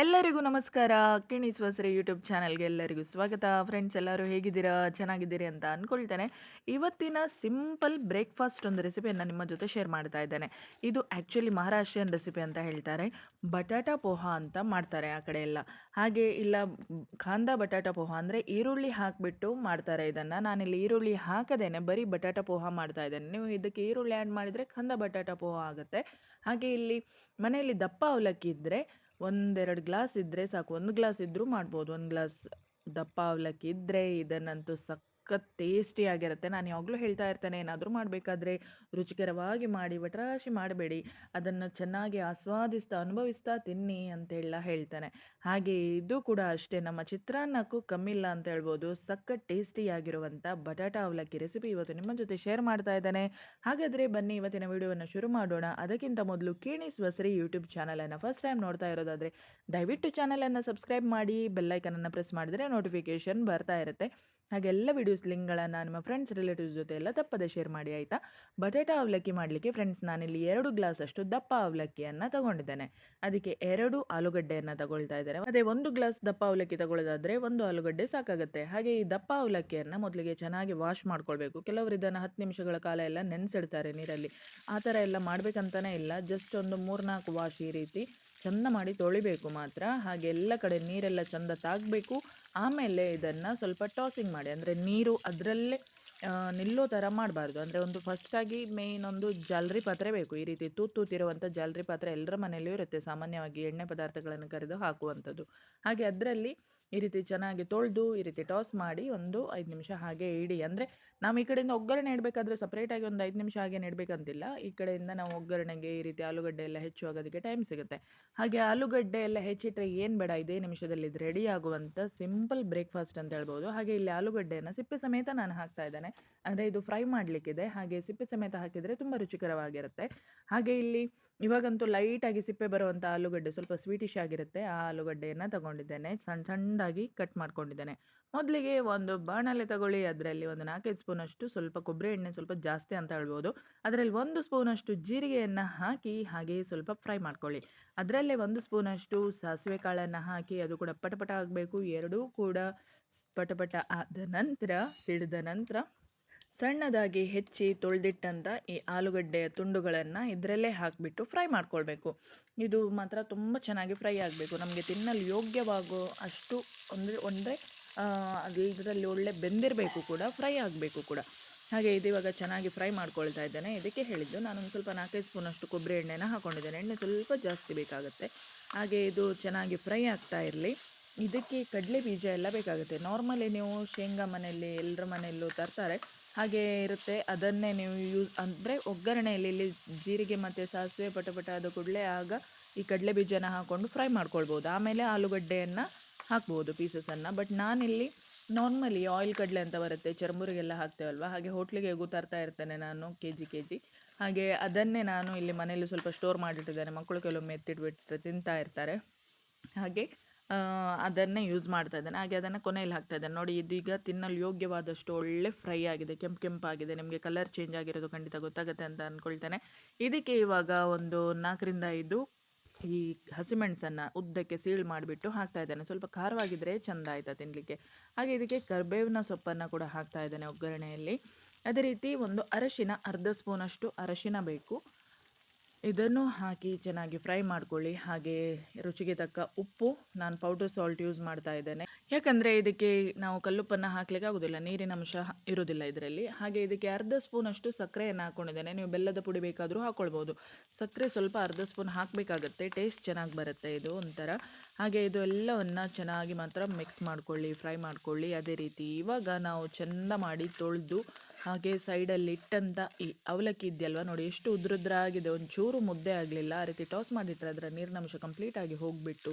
ಎಲ್ಲರಿಗೂ ನಮಸ್ಕಾರ. ಕಿಣಿಸುವ ಸರಿ ಯೂಟ್ಯೂಬ್ ಚಾನಲ್ಗೆ ಎಲ್ಲರಿಗೂ ಸ್ವಾಗತ. ಫ್ರೆಂಡ್ಸ್ ಎಲ್ಲರೂ ಹೇಗಿದ್ದೀರಾ? ಚೆನ್ನಾಗಿದ್ದೀರಿ ಅಂತ ಅಂದ್ಕೊಳ್ತೇನೆ ಇವತ್ತಿನ ಸಿಂಪಲ್ ಬ್ರೇಕ್ಫಾಸ್ಟ್ ಒಂದು ರೆಸಿಪಿಯನ್ನು ನಿಮ್ಮ ಜೊತೆ ಶೇರ್ ಮಾಡ್ತಾ ಇದ್ದೇನೆ. ಇದು ಆ್ಯಕ್ಚುಲಿ ಮಹಾರಾಷ್ಟ್ರೀಯನ್ ರೆಸಿಪಿ ಅಂತ ಹೇಳ್ತಾರೆ. ಬಟಾಟಾ ಪೋಹ ಅಂತ ಮಾಡ್ತಾರೆ ಆ ಕಡೆ ಎಲ್ಲ. ಹಾಗೆ ಇಲ್ಲ, ಖಾಂದ ಬಟಾಟಾ ಪೋಹ ಅಂದರೆ ಈರುಳ್ಳಿ ಹಾಕಿಬಿಟ್ಟು ಮಾಡ್ತಾರೆ ಇದನ್ನು. ನಾನಿಲ್ಲಿ ಈರುಳ್ಳಿ ಹಾಕದೇನೆ, ಬರೀ ಬಟಾಟಾ ಪೋಹ ಮಾಡ್ತಾ ಇದ್ದೇನೆ. ನೀವು ಇದಕ್ಕೆ ಈರುಳ್ಳಿ ಆ್ಯಡ್ ಮಾಡಿದರೆ ಖಂದ ಬಟಾಟಾ ಪೋಹ ಆಗುತ್ತೆ. ಹಾಗೆ ಇಲ್ಲಿ ಮನೆಯಲ್ಲಿ ದಪ್ಪ ಅವಲಕ್ಕಿ ಇದ್ದರೆ ಒಂದೆರಡು ಗ್ಲಾಸ್ ಇದ್ದರೆ ಸಾಕು. ಒಂದು ಗ್ಲಾಸ್ ಇದ್ದರೂ ಮಾಡ್ಬೋದು. ಒಂದು ಗ್ಲಾಸ್ ದಪ್ಪ ಅವಲಕ್ಕಿ ಇದ್ದರೆ ಇದನ್ನಂತೂ ಸಖತ್ ಟೇಸ್ಟಿಯಾಗಿರುತ್ತೆ ನಾನು ಯಾವಾಗಲೂ ಹೇಳ್ತಾ ಇರ್ತೇನೆ, ಏನಾದರೂ ಮಾಡಬೇಕಾದ್ರೆ ರುಚಿಕರವಾಗಿ ಮಾಡಿ, ವಟರಾಶಿ ಮಾಡಬೇಡಿ. ಅದನ್ನು ಚೆನ್ನಾಗಿ ಆಸ್ವಾದಿಸ್ತಾ, ಅನುಭವಿಸ್ತಾ ತಿನ್ನಿ ಅಂತೆಲ್ಲ ಹೇಳ್ತಾನೆ. ಹಾಗೆ ಇದು ಕೂಡ ಅಷ್ಟೇ, ನಮ್ಮ ಚಿತ್ರಾನ್ನಕ್ಕೂ ಕಮ್ಮಿಲ್ಲ ಅಂತ ಹೇಳ್ಬೋದು. ಸಖತ್ ಟೇಸ್ಟಿಯಾಗಿರುವಂಥ ಬಟಾಟಾ ಅವಲಕ್ಕಿ ರೆಸಿಪಿ ಇವತ್ತು ನಿಮ್ಮ ಜೊತೆ ಶೇರ್ ಮಾಡ್ತಾ ಇದ್ದಾನೆ. ಹಾಗಾದರೆ ಬನ್ನಿ, ಇವತ್ತಿನ ವಿಡಿಯೋವನ್ನು ಶುರು ಮಾಡೋಣ. ಅದಕ್ಕಿಂತ ಮೊದಲು ಕೇಣಿಸುವ ಸರಿ ಯೂಟ್ಯೂಬ್ ಚಾನಲನ್ನು ಫಸ್ಟ್ ಟೈಮ್ ನೋಡ್ತಾ ಇರೋದಾದರೆ ದಯವಿಟ್ಟು ಚಾನಲನ್ನು ಸಬ್ಸ್ಕ್ರೈಬ್ ಮಾಡಿ ಬೆಲ್ಲೈಕನನ್ನು ಪ್ರೆಸ್ ಮಾಡಿದರೆ ನೋಟಿಫಿಕೇಷನ್ ಬರ್ತಾ ಇರುತ್ತೆ. ಹಾಗೆ ಎಲ್ಲ ವಿಡಿಯೋಸ್ ಲಿಂಕ್ಗಳನ್ನು ನಿಮ್ಮ ಫ್ರೆಂಡ್ಸ್ ರಿಲೇಟಿವ್ಸ್ ಜೊತೆ ಎಲ್ಲ ತಪ್ಪದೆ ಶೇರ್ ಮಾಡಿ, ಆಯಿತಾ? ಬಟಾಟಾ ಅವಲಕ್ಕಿ ಮಾಡಲಿಕ್ಕೆ ಫ್ರೆಂಡ್ಸ್ ನಾನಿಲ್ಲಿ ಎರಡು ಗ್ಲಾಸ್ ಅಷ್ಟು ದಪ್ಪ ಅವಲಕ್ಕಿಯನ್ನು ತಗೊಂಡಿದ್ದೇನೆ. ಅದಕ್ಕೆ ಎರಡು ಆಲೂಗಡ್ಡೆಯನ್ನು ತಗೊಳ್ತಾ ಇದ್ದಾರೆ ಅದೇ ಒಂದು ಗ್ಲಾಸ್ ದಪ್ಪ ಅವಲಕ್ಕಿ ತಗೊಳ್ಳೋದಾದರೆ ಒಂದು ಆಲೂಗಡ್ಡೆ ಸಾಕಾಗುತ್ತೆ. ಹಾಗೆ ಈ ದಪ್ಪ ಅವಲಕ್ಕಿಯನ್ನು ಮೊದಲಿಗೆ ಚೆನ್ನಾಗಿ ವಾಶ್ ಮಾಡ್ಕೊಳ್ಬೇಕು. ಕೆಲವರು ಇದನ್ನು ಹತ್ತು ನಿಮಿಷಗಳ ಕಾಲ ಎಲ್ಲ ನೆನೆಸಿಡ್ತಾರೆ ನೀರಲ್ಲಿ. ಆ ಥರ ಎಲ್ಲ ಮಾಡಬೇಕಂತಲೇ ಇಲ್ಲ. ಜಸ್ಟ್ ಒಂದು ಮೂರ್ನಾಲ್ಕು ವಾಶ್ ಈ ರೀತಿ ಚಂದ ಮಾಡಿ ತೊಳಿಬೇಕು ಮಾತ್ರ. ಹಾಗೆ ಎಲ್ಲ ಕಡೆ ನೀರೆಲ್ಲ ಚಂದ ತಾಗಬೇಕು. ಆಮೇಲೆ ಇದನ್ನು ಸ್ವಲ್ಪ ಟಾಸಿಂಗ್ ಮಾಡಿ. ಅಂದರೆ ನೀರು ಅದರಲ್ಲೇ ನಿಲ್ಲೋ ಥರ ಮಾಡಬಾರ್ದು. ಅಂದರೆ ಒಂದು ಫಸ್ಟಾಗಿ ಮೇಯ್ನ್ ಒಂದು ಜಾಲರಿ ಪಾತ್ರೆ ಬೇಕು. ಈ ರೀತಿ ತೂತು ತೂತಿರುವಂಥ ಜಾಲರಿ ಪಾತ್ರೆ ಎಲ್ಲರ ಮನೆಯಲ್ಲೂ ಇರುತ್ತೆ. ಸಾಮಾನ್ಯವಾಗಿ ಎಣ್ಣೆ ಪದಾರ್ಥಗಳನ್ನು ಕರೆದು ಹಾಕುವಂಥದ್ದು. ಹಾಗೆ ಅದರಲ್ಲಿ ಈ ರೀತಿ ಚೆನ್ನಾಗಿ ತೊಳೆದು, ಈ ರೀತಿ ಟಾಸ್ ಮಾಡಿ ಒಂದು ಐದು ನಿಮಿಷ ಹಾಗೆ ಇಡಿ. ಅಂದರೆ ನಾವು ಈ ಕಡೆಯಿಂದ ಒಗ್ಗರಣೆ ಇಡಬೇಕಾದ್ರೆ ಸಪ್ರೇಟಾಗಿ ಒಂದು ಐದು ನಿಮಿಷ ಹಾಗೆ ನೆಡಬೇಕಂತಿಲ್ಲ ಈ ಕಡೆಯಿಂದ ನಾವು ಒಗ್ಗರಣೆಗೆ ಈ ರೀತಿ ಆಲೂಗಡ್ಡೆ ಎಲ್ಲ ಹೆಚ್ಚು ಆಗೋದಕ್ಕೆ ಟೈಮ್ ಸಿಗುತ್ತೆ. ಹಾಗೆ ಆಲೂಗಡ್ಡೆ ಎಲ್ಲ ಹೆಚ್ಚಿಟ್ಟರೆ ಏನು ಬೇಡ, ಇದೇ ನಿಮಿಷದಲ್ಲಿ ಇದು ರೆಡಿ ಆಗುವಂಥ ಸಿಂಪಲ್ ಬ್ರೇಕ್ಫಾಸ್ಟ್ ಅಂತ ಹೇಳ್ಬೋದು. ಹಾಗೆ ಇಲ್ಲಿ ಆಲೂಗಡ್ಡೆಯನ್ನು ಸಿಪ್ಪೆ ಸಮೇತ ನಾನು ಹಾಕ್ತಾ ಇದ್ದೇನೆ. ಅಂದರೆ ಇದು ಫ್ರೈ ಮಾಡಲಿಕ್ಕಿದೆ. ಹಾಗೆ ಸಿಪ್ಪೆ ಸಮೇತ ಹಾಕಿದರೆ ತುಂಬ ರುಚಿಕರವಾಗಿರುತ್ತೆ. ಹಾಗೆ ಇಲ್ಲಿ ಇವಾಗಂತೂ ಲೈಟಾಗಿ ಸಿಪ್ಪೆ ಬರುವಂಥ ಆಲೂಗಡ್ಡೆ ಸ್ವಲ್ಪ ಸ್ವೀಟಿಶ್ ಆಗಿರುತ್ತೆ, ಆ ಆಲೂಗಡ್ಡೆಯನ್ನು ತಗೊಂಡಿದ್ದೇನೆ. ಸಣ್ಣ ಸಣ್ಣದಾಗಿ ಕಟ್ ಮಾಡ್ಕೊಂಡಿದ್ದೇನೆ. ಮೊದಲಿಗೆ ಒಂದು ಬಾಣಲೆ ತಗೊಳ್ಳಿ, ಅದರಲ್ಲಿ ಒಂದು ನಾಲ್ಕೈದು ಸ್ಪೂನಷ್ಟು ಸ್ವಲ್ಪ ಕೊಬ್ಬರಿ ಎಣ್ಣೆ ಸ್ವಲ್ಪ ಜಾಸ್ತಿ ಅಂತ ಹೇಳ್ಬೋದು. ಅದರಲ್ಲಿ ಒಂದು ಸ್ಪೂನಷ್ಟು ಜೀರಿಗೆಯನ್ನು ಹಾಕಿ, ಹಾಗೆ ಸ್ವಲ್ಪ ಫ್ರೈ ಮಾಡ್ಕೊಳ್ಳಿ. ಅದರಲ್ಲೇ ಒಂದು ಸ್ಪೂನಷ್ಟು ಸಾಸಿವೆ ಕಾಳನ್ನು ಹಾಕಿ, ಅದು ಕೂಡ ಪಟಪಟ ಆಗಬೇಕು. ಎರಡೂ ಕೂಡ ಪಟಪಟ ಆದ ನಂತರ, ಸಿಡಿದ ನಂತರ ಸಣ್ಣದಾಗಿ ಹೆಚ್ಚಿ ತೊಳೆದಿಟ್ಟಂಥ ಈ ಆಲೂಗಡ್ಡೆಯ ತುಂಡುಗಳನ್ನು ಇದರಲ್ಲೇ ಹಾಕಿಬಿಟ್ಟು ಫ್ರೈ ಮಾಡ್ಕೊಳ್ಬೇಕು. ಇದು ಮಾತ್ರ ತುಂಬ ಚೆನ್ನಾಗಿ ಫ್ರೈ ಆಗಬೇಕು. ನಮಗೆ ತಿನ್ನಲು ಯೋಗ್ಯವಾಗೋ ಅಷ್ಟು ಅಂದರೆ ಅಂದರೆ ಅದರಲ್ಲಿ ಒಳ್ಳೆ ಬೆಂದಿರಬೇಕು ಕೂಡ, ಫ್ರೈ ಆಗಬೇಕು ಕೂಡ. ಹಾಗೆ ಇದು ಚೆನ್ನಾಗಿ ಫ್ರೈ ಮಾಡ್ಕೊಳ್ತಾ ಇದ್ದೇನೆ. ಇದಕ್ಕೆ ಹೇಳಿದ್ದು ನಾನು ಒಂದು ಸ್ವಲ್ಪ ನಾಲ್ಕೈದು ಸ್ಪೂನಷ್ಟು ಕೊಬ್ಬರಿ ಎಣ್ಣೆನ ಹಾಕ್ಕೊಂಡಿದ್ದೇನೆ ಎಣ್ಣೆ ಸ್ವಲ್ಪ ಜಾಸ್ತಿ ಬೇಕಾಗುತ್ತೆ. ಹಾಗೆ ಇದು ಚೆನ್ನಾಗಿ ಫ್ರೈ ಆಗ್ತಾ ಇರಲಿ. ಇದಕ್ಕೆ ಕಡಲೆ ಬೀಜ ಎಲ್ಲ ಬೇಕಾಗುತ್ತೆ. ನಾರ್ಮಲಿ ನೀವು ಶೇಂಗಾ ಮನೆಯಲ್ಲಿ ಎಲ್ಲರ ಮನೆಯಲ್ಲೂ ತರ್ತಾರೆ. ಹಾಗೆ ಇರುತ್ತೆ. ಅದನ್ನೇ ನೀವು ಯೂಸ್ ಅಂದರೆ ಒಗ್ಗರಣೆಯಲ್ಲಿ ಇಲ್ಲಿ ಜೀರಿಗೆ ಮತ್ತು ಸಾಸಿವೆ ಪಟಪಟ ಆದ ಕೂಡಲೇ ಆಗ ಈ ಕಡಲೆ ಬೀಜನ ಹಾಕ್ಕೊಂಡು ಫ್ರೈ ಮಾಡ್ಕೊಳ್ಬೋದು. ಆಮೇಲೆ ಆಲೂಗಡ್ಡೆಯನ್ನು ಹಾಕ್ಬೋದು ಪೀಸಸನ್ನು ಬಟ್ ನಾನಿಲ್ಲಿ ನಾರ್ಮಲಿ ಆಯಿಲ್ ಕಡಲೆ ಅಂತ ಬರುತ್ತೆ. ಚರ್ಮುರಿಗೆಲ್ಲ ಹಾಕ್ತೇವಲ್ವ? ಹಾಗೆ ಹೋಟ್ಲಿಗೆ ಹೇಗೂ ತರ್ತಾ ಇರ್ತೇನೆ ನಾನು ಕೆ ಜಿ ಕೆ ಜಿ ಹಾಗೆ ಅದನ್ನೇ ನಾನು ಇಲ್ಲಿ ಮನೆಯಲ್ಲಿ ಸ್ವಲ್ಪ ಸ್ಟೋರ್ ಮಾಡಿಟ್ಟಿದ್ದೇನೆ. ಮಕ್ಕಳು ಕೆಲವೊಮ್ಮೆ ಎತ್ತಿಟ್ಬಿಟ್ಟರೆ ತಿಂತಾ ಇರ್ತಾರೆ. ಹಾಗೆ ಅದನ್ನೇ ಯೂಸ್ ಮಾಡ್ತಾ ಇದ್ದೇನೆ. ಹಾಗೆ ಅದನ್ನು ಕೊನೆಯಲ್ಲಿ ಹಾಕ್ತಾ ಇದ್ದೇನೆ. ನೋಡಿ ಇದೀಗ ತಿನ್ನಲು ಯೋಗ್ಯವಾದಷ್ಟು ಒಳ್ಳೆ ಫ್ರೈ ಆಗಿದೆ. ಕೆಂಪು ಕೆಂಪಾಗಿದೆ. ನಿಮಗೆ ಕಲರ್ ಚೇಂಜ್ ಆಗಿರೋದು ಖಂಡಿತ ಗೊತ್ತಾಗುತ್ತೆ ಅಂತ ಅಂದ್ಕೊಳ್ತೇನೆ ಇದಕ್ಕೆ ಇವಾಗ ಒಂದು ನಾಲ್ಕರಿಂದ ಐದು ಈ ಹಸಿಮೆಣಸನ್ನು ಉದ್ದಕ್ಕೆ ಸೀಳ್ ಮಾಡಿಬಿಟ್ಟು ಹಾಕ್ತಾ ಇದ್ದೇನೆ. ಸ್ವಲ್ಪ ಖಾರವಾಗಿದ್ದರೆ ಚೆಂದ ಆಯಿತಾ ತಿನ್ನಲಿಕ್ಕೆ ಹಾಗೆ ಇದಕ್ಕೆ ಕರ್ಬೇವಿನ ಸೊಪ್ಪನ್ನು ಕೂಡ ಹಾಕ್ತಾ ಇದ್ದೇನೆ ಒಗ್ಗರಣೆಯಲ್ಲಿ. ಅದೇ ರೀತಿ ಒಂದು ಅರಶಿನ, ಅರ್ಧ ಸ್ಪೂನಷ್ಟು ಅರಶಿನ ಬೇಕು. ಇದನ್ನು ಹಾಕಿ ಚೆನ್ನಾಗಿ ಫ್ರೈ ಮಾಡ್ಕೊಳ್ಳಿ. ಹಾಗೆ ರುಚಿಗೆ ತಕ್ಕ ಉಪ್ಪು ನಾನು ಪೌಡರ್ ಸಾಲ್ಟ್ ಯೂಸ್ ಮಾಡ್ತಾ ಇದ್ದೇನೆ. ಯಾಕಂದರೆ ಇದಕ್ಕೆ ನಾವು ಕಲ್ಲುಪ್ಪನ್ನು ಹಾಕ್ಲಿಕ್ಕೆ ಆಗೋದಿಲ್ಲ, ನೀರಿನ ಅಂಶ ಇರೋದಿಲ್ಲ ಇದರಲ್ಲಿ. ಹಾಗೆ ಇದಕ್ಕೆ ಅರ್ಧ ಸ್ಪೂನ್ ಅಷ್ಟು ಸಕ್ಕರೆಯನ್ನು ಹಾಕ್ಕೊಂಡಿದ್ದೇನೆ ನೀವು ಬೆಲ್ಲದ ಪುಡಿ ಬೇಕಾದರೂ ಹಾಕ್ಕೊಳ್ಬೋದು ಸಕ್ಕರೆ ಸ್ವಲ್ಪ ಅರ್ಧ ಸ್ಪೂನ್ ಹಾಕಬೇಕಾಗತ್ತೆ, ಟೇಸ್ಟ್ ಚೆನ್ನಾಗಿ ಬರುತ್ತೆ ಇದು ಒಂಥರ. ಹಾಗೆ ಇದು ಎಲ್ಲವನ್ನು ಚೆನ್ನಾಗಿ ಮಾತ್ರ ಮಿಕ್ಸ್ ಮಾಡ್ಕೊಳ್ಳಿ, ಫ್ರೈ ಮಾಡ್ಕೊಳ್ಳಿ. ಅದೇ ರೀತಿ ಇವಾಗ ನಾವು ಚೆಂದ ಮಾಡಿ ತೊಳೆದು ಹಾಗೆ ಸೈಡಲ್ಲಿ ಇಟ್ಟಂಥ ಈ ಅವಲಕ್ಕಿ ಇದೆಯಲ್ವ ನೋಡಿ, ಎಷ್ಟು ಉದ್ರುದ್ರ ಆಗಿದೆ. ಒಂಚೂರು ಮುದ್ದೆ ಆಗಲಿಲ್ಲ. ಆ ರೀತಿ ಟಾಸ್ ಮಾಡಿಟ್ರೆ ಅದರ ನೀರಿನಂಶ ಕಂಪ್ಲೀಟಾಗಿ ಹೋಗಿಬಿಟ್ಟು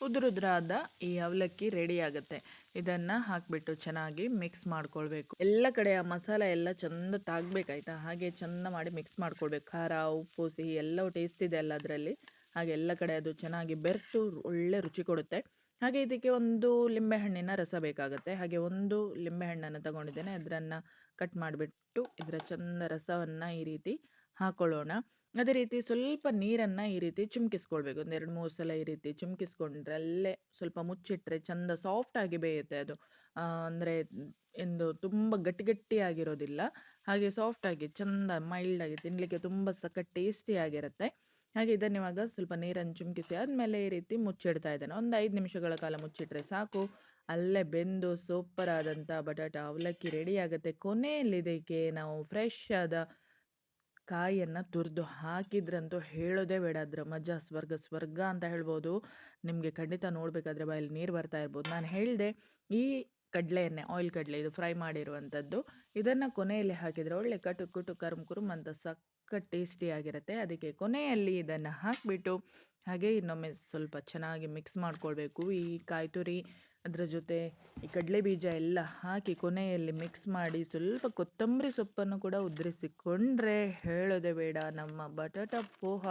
ಉದುರುದ್ರಾದ ಈ ಅವಲಕ್ಕಿ ರೆಡಿ ಆಗುತ್ತೆ. ಇದನ್ನು ಹಾಕಿಬಿಟ್ಟು ಚೆನ್ನಾಗಿ ಮಿಕ್ಸ್ ಮಾಡ್ಕೊಳ್ಬೇಕು. ಎಲ್ಲ ಕಡೆ ಆ ಮಸಾಲ ಎಲ್ಲ ಚಂದ ತಾಗಬೇಕಾಯ್ತಾ ಹಾಗೆ ಚೆಂದ ಮಾಡಿ ಮಿಕ್ಸ್ ಮಾಡ್ಕೊಳ್ಬೇಕು. ಖಾರ, ಉಪ್ಪು, ಸಿಹಿ ಎಲ್ಲವೂ ಟೇಸ್ಟ್ ಇದೆ ಅಲ್ಲ ಅದರಲ್ಲಿ. ಹಾಗೆ ಎಲ್ಲ ಕಡೆ ಅದು ಚೆನ್ನಾಗಿ ಬೆರೆತು ಒಳ್ಳೆ ರುಚಿ ಕೊಡುತ್ತೆ. ಹಾಗೆ ಇದಕ್ಕೆ ಒಂದು ಲಿಂಬೆಹಣ್ಣಿನ ರಸ ಬೇಕಾಗುತ್ತೆ. ಹಾಗೆ ಒಂದು ಲಿಂಬೆಹಣ್ಣನ್ನು ತಗೊಂಡಿದ್ದೇನೆ. ಅದರನ್ನು ಕಟ್ ಮಾಡಿಬಿಟ್ಟು ಇದರ ಚಂದ ರಸವನ್ನು ಈ ರೀತಿ ಹಾಕೊಳ್ಳೋಣ. ಅದೇ ರೀತಿ ಸ್ವಲ್ಪ ನೀರನ್ನು ಈ ರೀತಿ ಚುಮ್ಕಿಸ್ಕೊಳ್ಬೇಕು. ಒಂದು ಎರಡು ಮೂರು ಸಲ ಈ ರೀತಿ ಚುಮ್ಕಿಸ್ಕೊಂಡ್ರೆ ಅಲ್ಲೇ ಸ್ವಲ್ಪ ಮುಚ್ಚಿಟ್ರೆ ಚಂದ ಸಾಫ್ಟಾಗಿ ಬೇಯುತ್ತೆ ಅದು. ಅಂದರೆ ಎಂದು ತುಂಬ ಗಟ್ಟಿ ಗಟ್ಟಿಯಾಗಿರೋದಿಲ್ಲ ಹಾಗೆ ಸಾಫ್ಟಾಗಿ ಚಂದ ಮೈಲ್ಡಾಗಿ ತಿನ್ನಲಿಕ್ಕೆ ತುಂಬ ಸಖತ್ ಟೇಸ್ಟಿಯಾಗಿರುತ್ತೆ ಹಾಗೆ ಇದನ್ನು ಇವಾಗ ಸ್ವಲ್ಪ ನೀರನ್ನು ಚುಮಕಿಸಿ ಆದಮೇಲೆ ಈ ರೀತಿ ಮುಚ್ಚಿಡ್ತಾ ಇದ್ದಾನೆ. ಒಂದು ಐದು ನಿಮಿಷಗಳ ಕಾಲ ಮುಚ್ಚಿಟ್ರೆ ಸಾಕು. ಅಲ್ಲೇ ಬೆಂದು ಸೂಪರ್ ಆದಂಥ ಬಟಾಟ ಅವಲಕ್ಕಿ ರೆಡಿ ಆಗುತ್ತೆ. ಕೊನೆಯಲ್ಲಿ ಇದಕ್ಕೆ ನಾವು ಫ್ರೆಶ್ ಆದ ಕಾಯಿಯನ್ನು ತುರಿದು ಹಾಕಿದ್ರಂತೂ ಹೇಳೋದೇ ಬೇಡ. ಅದರ ಮಜಾ ಸ್ವರ್ಗ ಸ್ವರ್ಗ ಅಂತ ಹೇಳ್ಬೋದು. ನಿಮಗೆ ಖಂಡಿತ ನೋಡಬೇಕಾದ್ರೆ ಬಾಯಲ್ಲಿ ನೀರು ಬರ್ತಾ ಇರ್ಬೋದು. ನಾನು ಹೇಳಿದೆ, ಈ ಕಡಲೆ ಆಯಿಲ್ ಕಡಲೆ, ಇದು ಫ್ರೈ ಮಾಡಿರುವಂಥದ್ದು, ಇದನ್ನು ಕೊನೆಯಲ್ಲಿ ಹಾಕಿದರೆ ಒಳ್ಳೆ ಕಟು, ಕುಟು, ಕರ್ಮ್, ಕುರುಮ್ ಅಂತ ಸಖತ್ ಟೇಸ್ಟಿಯಾಗಿರುತ್ತೆ ಅದಕ್ಕೆ ಕೊನೆಯಲ್ಲಿ ಇದನ್ನು ಹಾಕಿಬಿಟ್ಟು ಹಾಗೆ ಇನ್ನೊಮ್ಮೆ ಸ್ವಲ್ಪ ಚೆನ್ನಾಗಿ ಮಿಕ್ಸ್ ಮಾಡ್ಕೊಳ್ಬೇಕು. ಈ ಕಾಯಿ ತುರಿ ಅದರ ಜೊತೆ ಈ ಕಡಲೆ ಬೀಜ ಎಲ್ಲ ಹಾಕಿ ಕೊನೆಯಲ್ಲಿ ಮಿಕ್ಸ್ ಮಾಡಿ ಸ್ವಲ್ಪ ಕೊತ್ತಂಬರಿ ಸೊಪ್ಪನ್ನು ಕೂಡ ಉದುರಿಸಿಕೊಂಡ್ರೆ ಹೇಳೋದೇ ಬೇಡ. ನಮ್ಮ ಬಟಾಟ ಪೋಹ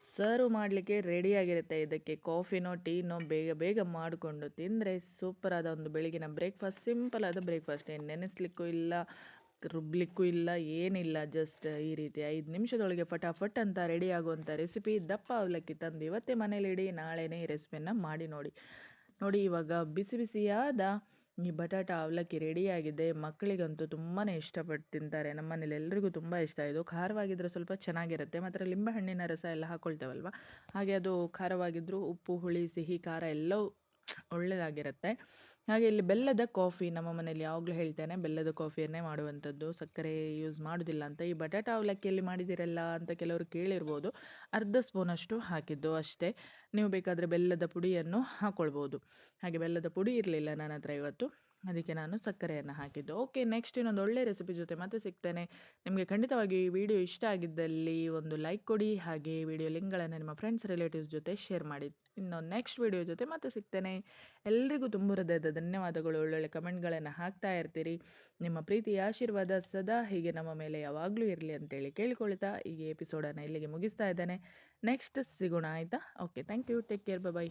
ಸರ್ವ್ ಮಾಡಲಿಕ್ಕೆ ರೆಡಿಯಾಗಿರುತ್ತೆ ಇದಕ್ಕೆ ಕಾಫಿನೋ ಟೀನೋ ಬೇಗ ಬೇಗ ಮಾಡಿಕೊಂಡು ತಿಂದರೆ ಸೂಪರಾದ ಒಂದು ಬೆಳಗಿನ ಬ್ರೇಕ್ಫಾಸ್ಟ್ ಸಿಂಪಲ್ ಆದ ಬ್ರೇಕ್ಫಾಸ್ಟ್ ಏನು ನೆನೆಸ್ಲಿಕ್ಕೂ ಇಲ್ಲ. ರುಬ್ಲಿಕ್ಕೂ ಇಲ್ಲ, ಏನಿಲ್ಲ ಜಸ್ಟ್ ಈ ರೀತಿ ಐದು ನಿಮಿಷದೊಳಗೆ ಫಟಾಫಟ್ ಅಂತ ರೆಡಿ ಆಗುವಂಥ ರೆಸಿಪಿ ದಪ್ಪ ಅವಲಕ್ಕಿ ತಂದು ಇವತ್ತೇ ಮನೇಲಿ ಇಡಿ, ನಾಳೆನೇ ಈ ರೆಸಿಪಿಯನ್ನು ಮಾಡಿ ನೋಡಿ. ನೋಡಿ, ಇವಾಗ ಬಿಸಿ ಬಿಸಿಯಾದ ಈ ಬಟಾಟ ಅವಲಕ್ಕಿ ರೆಡಿಯಾಗಿದೆ ಮಕ್ಕಳಿಗಂತೂ ತುಂಬಾ ಇಷ್ಟಪಟ್ಟು ತಿಂತಾರೆ. ನಮ್ಮ ಮನೇಲಿ ಎಲ್ರಿಗೂ ತುಂಬ ಇಷ್ಟ. ಇದು ಖಾರವಾಗಿದ್ದರೆ ಸ್ವಲ್ಪ ಚೆನ್ನಾಗಿರುತ್ತೆ. ಮಾತ್ರ ಲಿಂಬೆಹಣ್ಣಿನ ರಸ ಎಲ್ಲ ಹಾಕ್ಕೊಳ್ತೇವಲ್ವ ಹಾಗೆ ಅದು ಖಾರವಾಗಿದ್ದರೂ ಉಪ್ಪು, ಹುಳಿ, ಸಿಹಿ, ಖಾರ ಎಲ್ಲವೂ ಒಳ್ಳೆಯದಾಗಿರುತ್ತೆ ಹಾಗೆ ಇಲ್ಲಿ ಬೆಲ್ಲದ ಕಾಫಿ ನಮ್ಮ ಮನೇಲಿ ಯಾವಾಗಲೂ ಹೇಳ್ತೇನೆ, ಬೆಲ್ಲದ ಕಾಫಿಯನ್ನೇ ಮಾಡುವಂಥದ್ದು. ಸಕ್ಕರೆ ಯೂಸ್ ಮಾಡೋದಿಲ್ಲ ಅಂತ. ಈ ಬಟಾಟ ಅವಲಕ್ಕಿಯಲ್ಲಿ ಮಾಡಿದಿರಲ್ಲ ಅಂತ ಕೆಲವರು ಕೇಳಿರ್ಬೋದು. ಅರ್ಧ ಸ್ಪೂನಷ್ಟು ಹಾಕಿದ್ದು ಅಷ್ಟೇ. ನೀವು ಬೇಕಾದರೆ ಬೆಲ್ಲದ ಪುಡಿಯನ್ನು ಹಾಕ್ಕೊಳ್ಬೋದು ಹಾಗೆ ಬೆಲ್ಲದ ಪುಡಿ ಇರಲಿಲ್ಲ ನನ್ನ ಹತ್ರ ಇವತ್ತು. ಅದಕ್ಕೆ ನಾನು ಸಕ್ಕರೆಯನ್ನು ಹಾಕಿದ್ದು. ಓಕೆ ನೆಕ್ಸ್ಟ್ ಇನ್ನೊಂದು ಒಳ್ಳೆ ರೆಸಿಪಿ ಜೊತೆ ಮತ್ತೆ ಸಿಗ್ತೇನೆ. ನಿಮಗೆ ಖಂಡಿತವಾಗಿ ಈ ವಿಡಿಯೋ ಇಷ್ಟ ಆಗಿದ್ದಲ್ಲಿ ಒಂದು ಲೈಕ್ ಕೊಡಿ, ಹಾಗೆ ವಿಡಿಯೋ ಲಿಂಕ್ಗಳನ್ನು ನಿಮ್ಮ ಫ್ರೆಂಡ್ಸ್ ರಿಲೇಟಿವ್ಸ್ ಜೊತೆ ಶೇರ್ ಮಾಡಿ. ಇನ್ನೊಂದು ನೆಕ್ಸ್ಟ್ ವಿಡಿಯೋ ಜೊತೆ ಮತ್ತೆ ಸಿಗ್ತೇನೆ. ಎಲ್ರಿಗೂ ತುಂಬ ಹೃದಯದ ಧನ್ಯವಾದಗಳು. ಒಳ್ಳೊಳ್ಳೆ ಕಮೆಂಟ್ಗಳನ್ನು ಹಾಕ್ತಾ ಇರ್ತೀರಿ. ನಿಮ್ಮ ಪ್ರೀತಿ ಆಶೀರ್ವಾದ ಸದಾ ಹೀಗೆ ನಮ್ಮ ಮೇಲೆ ಯಾವಾಗಲೂ ಇರಲಿ ಅಂತೇಳಿ ಕೇಳಿಕೊಳ್ತಾ ಈ ಎಪಿಸೋಡನ್ನು ಇಲ್ಲಿಗೆ ಮುಗಿಸ್ತಾ ಇದ್ದೇನೆ. ನೆಕ್ಸ್ಟ್ ಸಿಗೋಣ ಆಯಿತಾ? Okay thank you take care bye